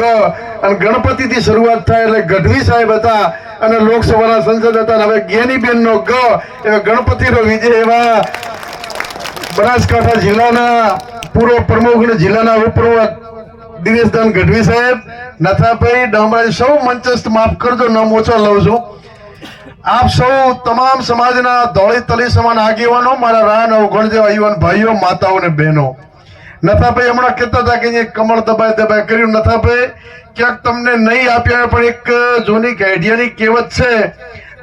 ગ અને ગણપતિથી શરૂઆત થાય એટલે ગઢવી સાહેબ હતા અને લોકસભાના સંસદ હતા હવે જ્ઞાનીબેન નો ગ એવા ગણપતિનો વિજય એવા બનાસકાંઠા જિલ્લાના પૂર્વ પ્રમુખ અને જિલ્લાના ઉપપ્રમુખ દિનેશદાન ગઢવી સાહેબ, નથાભાઈ ડામરાજી સૌ મંચસ્થ, માફ કરજો, નામ ઓછો લઉં છું. આપ સૌ તમામ સમાજના ધોળી તલી સમાન આગેવાનો, મારા રાન અવગણ જેવા યુવાન ભાઈઓ, માતાઓ અને બહેનો. નથાભાઈ હમણાં કહેતા હતા કે કમળ દબાય દબાય કર્યું. નથાભાઈ, ક્યાંક તમને નહીં આપ્યા પણ એક જૂની ગાઈડિયાની કહેવત છે,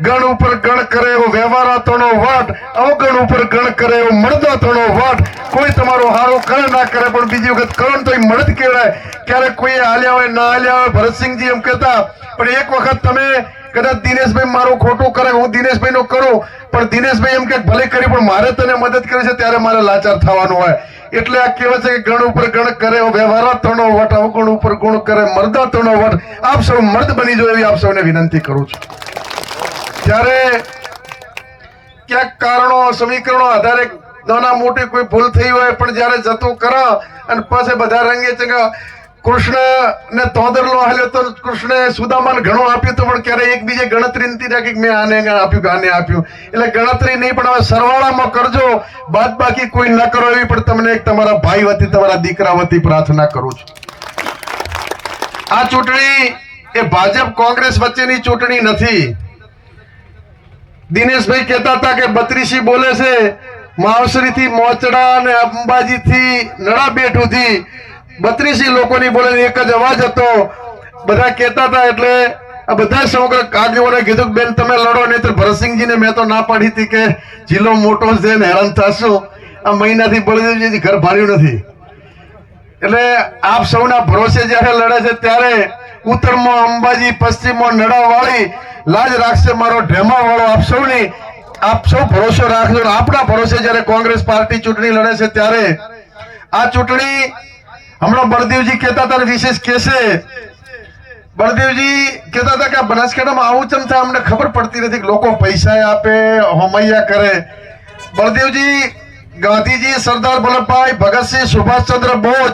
ગણ ઉપર ગણ કરે એવો વ્યવહાર તણો વાટ, અવગણ ઉપર ગણ કરે એવો મળદા તણો વાટ. કોઈ તમારો હારો કરે ના કરે, પણ બીજી વખત કરો ને તો મળદ કહેવાય. ક્યારેક કોઈ હાલ્યા હોય, ના હાલ્યા હોય, ભરતસિંહજી એમ કહેતા, પણ એક વખત તમે કદાચ દિનેશભાઈ મારું ખોટું કરે, હું દિનેશભાઈ નું કરું, પણ દિનેશભાઈ એમ કે ભલે કરી, પણ મારે તને મદદ કરી છે ત્યારે મારે લાચાર થવાનું હોય. એટલે આ કહેવાય છે કે ગણ ઉપર ગણ કરે, વ્યવહાર ત્રણો વટ, અવગુણ ઉપર ગુણ કરે, મર્દા ત્રણો વટ. આપ સૌ મર્દ બની જો એવી આપ સૌને વિનંતી કરું છું. ત્યારે ક્યાંક કારણો, સમીકરણો આધારે નાના મોટી કોઈ ભૂલ થઈ હોય, પણ જ્યારે જતું કરા અને પાસે બધા રંગે ચંગા કૃષ્ણ ને તોદરલો હાલ્યો તો કૃષ્ણે સુદામાને ઘણો આપ્યું તો પણ ક્યારે એકબીજે ગણતરી નથી રાખી મેં આને આપ્યું આને આપ્યું. એટલે ગણતરી નહીં, પણ હવે સરવાળામાં કરજો. બાદ બાકી કોઈ ન કરો એવી, પણ તમને એક તમારા ભાઈ વતી, તમારા દીકરા વતી પ્રાર્થના કરું છું. આ ચૂંટણી એ ભાજપ કોંગ્રેસ વચ્ચેની ચૂંટણી નથી. દિનેશભાઈ કહેતા હતા કે બત્રીસી બોલે છે માવસરી થી મોચડા અને અંબાજી થી નડા બેઠ સુધી બત્રીસી લોકોની બોલે એક જ અવાજ હતો. બધા કહેતા હતા એટલે આ બધા સમગ્ર આગેવાને કીધું બેન, તમે લડો નહીં તો ભરતસિંહજીને મેં તો ના પાડી હતી કે જિલ્લો મોટો છે ને હેરાન થશું. આ મહિનાથી બળદેવજી ઘર ભર્યું નથી. એટલે આપ સૌના ભરોસે જ્યારે લડે છે, ત્યારે ઉત્તરમાં અંબાજી, પશ્ચિમમાં નડાવાળી, લાજ રાખશે મારો ઢેમાવાળો આપ સૌની. આપ સૌ ભરોસો રાખજો આપણા ભરોસે જ્યારે કોંગ્રેસ પાર્ટી ચૂંટણી લડે છે, ત્યારે આ ચૂંટણી હમણાં બળદેવજી કહેતા હતા વિશેષ કેસે? બળદેવજી કહેતા હતા કે બનાસકાંઠામાં આવું ચમ થાય અમને ખબર પડતી નથી લોકો પૈસા આપે, હોમૈયા કરે. બળદેવજી, ગાંધીજી, સરદાર વલ્લભભાઈ, ભગતસિંહ સુભાષચંદ્ર બોઝ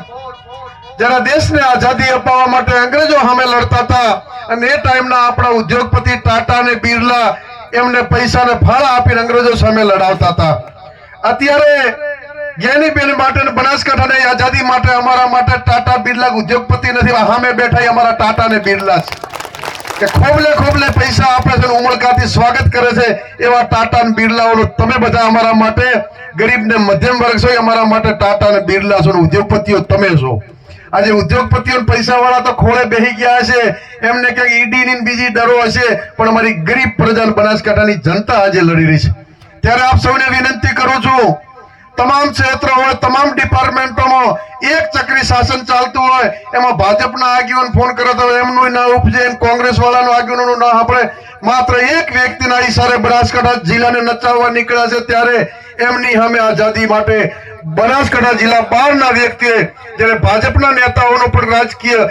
જરા દેશને આઝાદી અપાવવા માટે અંગ્રેજો સામે લડતા હતા અને એ ટાઈમના આપણા ઉદ્યોગપતિ ટાટા અને બિરલા એમને પૈસાને ફાળા આપીને અંગ્રેજો સામે લડાવતા હતા. અત્યારે જ્ઞાનીબેન માટે બનાસકાંઠાની આઝાદી માટે, અમારા માટે ટાટા બિરલા ઉદ્યોગપતિ નથી સામે બેઠા અમારા ટાટા ને બિરલા છે. કે ખોબલે ખોબલે પૈસા આપે છે ઉમળકાથી સ્વાગત કરે છે, એવા ટાટા ને બિરલાઓનું તમે બધા અમારા માટે ગરીબ ને મધ્યમ વર્ગ છો અમારા માટે ટાટા ને બિરલા છો ઉદ્યોગપતિઓ તમે છો. આજે ઉદ્યોગપતિઓ પૈસા વાળા તો ખોળે બેસી ગયા હશે, એમને ક્યાંક ઈડી ની બીજી ડરો હશે, પણ અમારી ગરીબ પ્રજા બનાસકાંઠાની જનતા આજે લડી રહી છે. ત્યારે આપ સૌને વિનંતી કરું છું તમામ ક્ષેત્ર હોય, તમામ ડિપાર્ટમેન્ટોમાં એક ચક્રી શાસન ચાલતું હોય, એમાં ભાજપના આગેવાન ફોન કરે તો એમનું ના ઉપજે, એમ કોંગ્રેસ વાળાનું આગેવાનનું ના આપણે માત્ર એક વ્યક્તિના ઈશારે બનાસકાંઠા જિલ્લાને નચાવવા નીકળ્યા છે, ત્યારે એમની સામે આઝાદી માટે બનાસકાંઠા જિલ્લા બહારના વ્યક્તિએ, જ્યારે ભાજપના નેતાઓનો પણ રાજકીય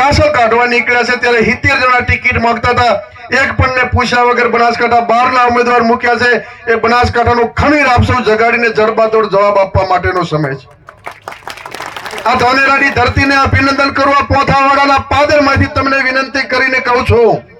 કાસલ કાઢવા નીકળ્યા છે, ત્યારે સિત્તેર જણા ટિકિટ માંગતા હતા. એક પણ ને પૂછ્યા વગર બનાસકાંઠા બહારના ઉમેદવાર મૂક્યા છે. એ બનાસકાંઠાનું ખમીર આપશો જગાડીને જડબાતોડ જવાબ આપવા માટેનો સમય છે. આ ધોનેરાની ધરતીને અભિનંદન કરવા પોથાવાડાના પાદરમાંથી તમને વિનંતી કરીને કહું છું.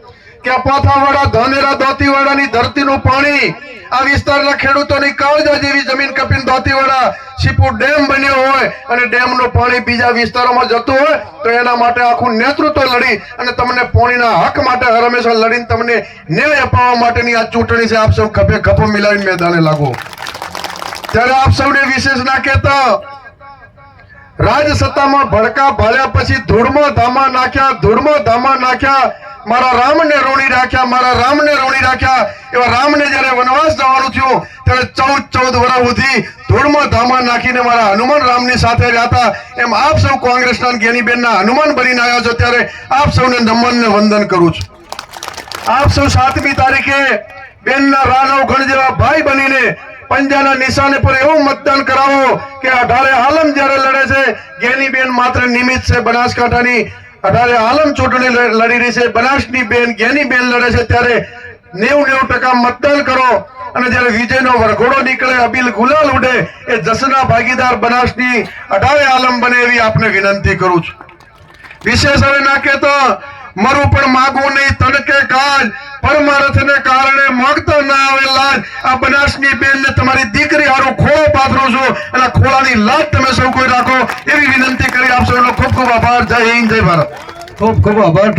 કે પોથાવાડા, ધાનેરા, દોતીવાડાની ધરતીનું પાણી. આ વિસ્તારના ખેડૂતોની કાળજા જેવી જમીન કપીને દોતીવાડા શીપુ ડેમ બન્યો હોય અને ડેમનું પાણી બીજા વિસ્તારોમાં જતું હોય, તો એના માટે આખું નેતૃત્વ લડી અને તમને પાણીના હક માટે હંમેશા લડીને તમને ન્યાય અપાવવા માટેની આ ચૂંટણી છે. આપ સૌ ખભે ખભો મિલાવીને મેદાને લાગો. ત્યારે આપ સૌને વિશેષ ના કહેતા, રાજસત્તામાં ભડકા ભાળ્યા પછી ધૂળમાં ધામા નાખ્યા, ધૂળમાં ધામા નાખ્યા મારા રામને રોણી રાખ્યા, મારા રામને રોણી રાખ્યા. એવા રામને જ્યારે વનવાસ જવાનું થયું, ત્યારે ચૌદ ચૌદ વર્ષ સુધી ધૂળમાં ધામા નાખીને મારા હનુમાન રામની સાથે રહ્યા એમ આપ સૌ કોંગ્રેસના જ્ઞાનીબેનના હનુમાન બનીને આવ્યા છો, ત્યારે આપ સૌને નમન ને વંદન કરું છું. આપ સૌ સાતમી તારીખે બેનના રાનવ ગણ જેવા ભાઈ બનીને પંજાના નિશાને પર એવું મતદાન કરાવો કે અઢારે આલમ જ્યારે લડે છે ગેની બેન માત્ર નિમિત્ત છે બનાસકાંઠાની. અઢારે આલમ ચૂંટણી લડી રહી છે, બનાસની બેન, ગેની બેન લડે છે, ત્યારે નેવું નેવું ટકા મતદાન કરો અને જ્યારે વિજયનો વરઘોડો નીકળે, અબીલ ગુલાલ ઉડે, એ જસના ભાગીદાર બનાસની અઢારે આલમ બને એવી આપને વિનંતી કરું છું. વિશેષ હવે નાખે તો મરું પણ માગવું નહીં તડકે કાજ પરમારથને કારણે મગત ના આવે લાજ. આ બનાસની બેનને તમારી દીકરી હારું ખોળો પાથરું છું. અને ખોળાની લાજ તમે સૌ કોઈ રાખો. એવી વિનંતી કરી આપશો એનો ખૂબ ખૂબ આભાર. જય હિન્દ, જય ભારત. ખૂબ ખૂબ આભાર